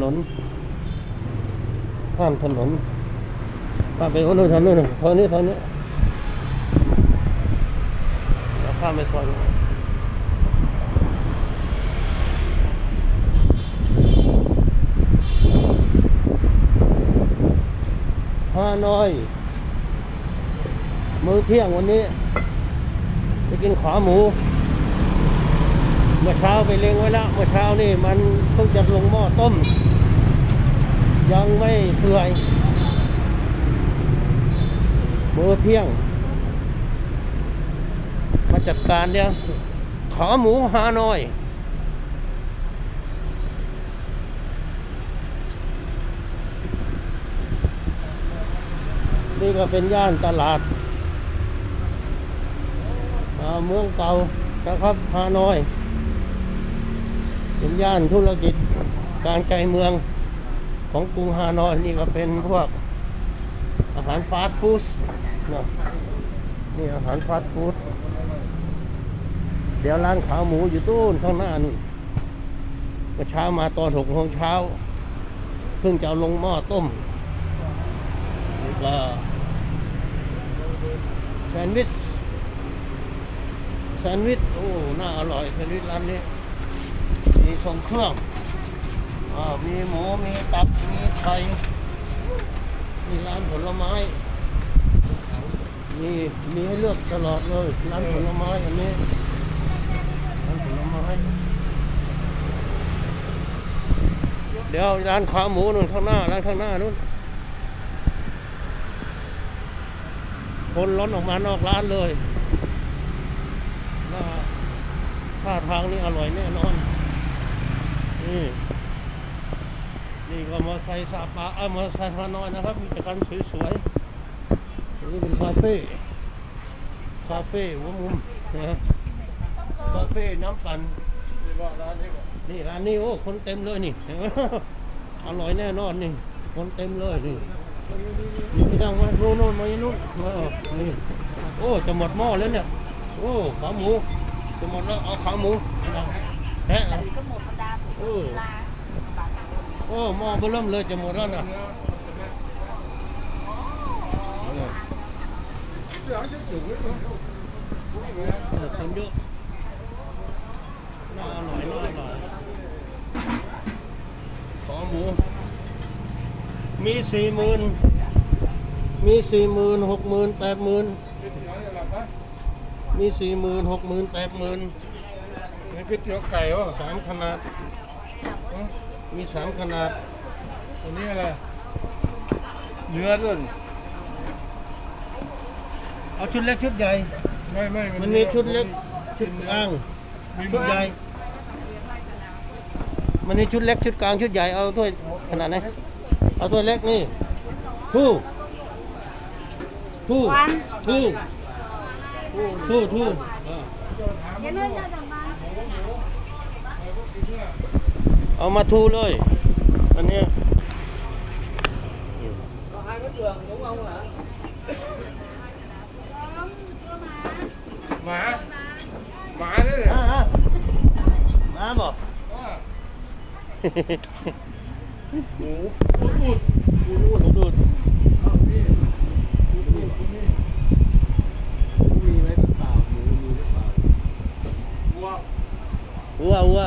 ถนนข้ามถนนข้ามไปโอ้นู่นทางนู้นทางนี้ทางนี้แล้วข้ามไปซอยนู้นฮานอย มื้อเที่ยงวันนี้ไปกินขาหมู เมื่อเช้าไปเล็งไว้แล้ว เมื่อเช้านี่มันเพิ่งจะลงหม้อต้ม ยังไม่เปื่อยมื้อเที่ยง มาจัดการเนี่ยขาหมูฮานอย นี่ก็เป็นย่านตลาดเมืองเก่านะครับฮานอย เป็นย่านธุรกิจการไกลเมือง ของกรุงฮานอยนี่ก็เป็นพวกอาหารฟาสต์ฟู้ดนะนี่อาหารฟาสต์ฟู้ดเดี๋ยวร้านขาหมูอยู่ตู้นข้างหน้านู่นเมื่อเช้ามาตอนหกโมงเช้า เพิ่งจะเอาลงหม้อต้มนี่ก็แซนด์วิชแซนด์วิชโอ้น่าอร่อยแซนด์วิชร้านนี้มีทรงเครื่อง อ่ามีหมู มีตับ มีไข่มีร้านผลไม้ มีมีให้เลือกตลอดเลย ร้านผลไม้อันนี้ ร้านผลไม้ เดี๋ยวร้านขาหมูนู่นข้างหน้า ร้านข้างหน้านู่น คนล้นออกมานอกร้านเลยน่าท่าทางนี้อร่อยแน่นอน นี่ นี่ก็มอไซค์ซาปาเออมอไซค์ฮานอยนะครับ มีแต่กันสวยๆนนี้เป็นคาเฟ่คาเฟ่หัวมุมนะคาเฟ่น้ำปั่นนี่ร้านนี้โอ้คนเต็มเลยนี่อร่อยแน่นอนนี่ คนเต็มเลยนี่นี่ยังมาโน่นโน่นมาโน่นเออนี่โอ้จะหมดหม้อแล้วเนี่ยโอ้ขาหมูจะหมดแล้วเอาขาหมูนะแพะก็หมดธรรมดาเออลาโอ้หม้อเบิ่มเลยจะหมดแล้วนะเออคนเยอะน่าอร่อยน่าอร่อยขอหมู มีสี่หมื่นมีสี่หมื่นหกหมื่นแปดหมื่นมีสี่หมื่นหกหมื่นแปดหมื่นนี่ก๋วยเตี๋ยวไก่วะสามขนาด มีสามขนาดอันนี้อะไร เนื้อด้วย เอาชุดเล็กชุดใหญ่ ไม่ไม่มันมีชุดเล็ก ชุดกลาง ชุดใหญ่ มันมีชุดเล็กชุดกลางชุดใหญ่ เอาถ้วยขนาดไหน เอาถ้วยเล็กนี่ทู่ทู่ทู่ทู่ทู่เออเดี๋ยวเนื่องจากนั้น เอามาทูเลย อันเนี้ยหมาหมาด้วยเหรออ่าอ่ามาบอก หมูอุดอุดดูดูดูดมีไหมเปล่าหมูมีหรือเปล่าวัว วัววัว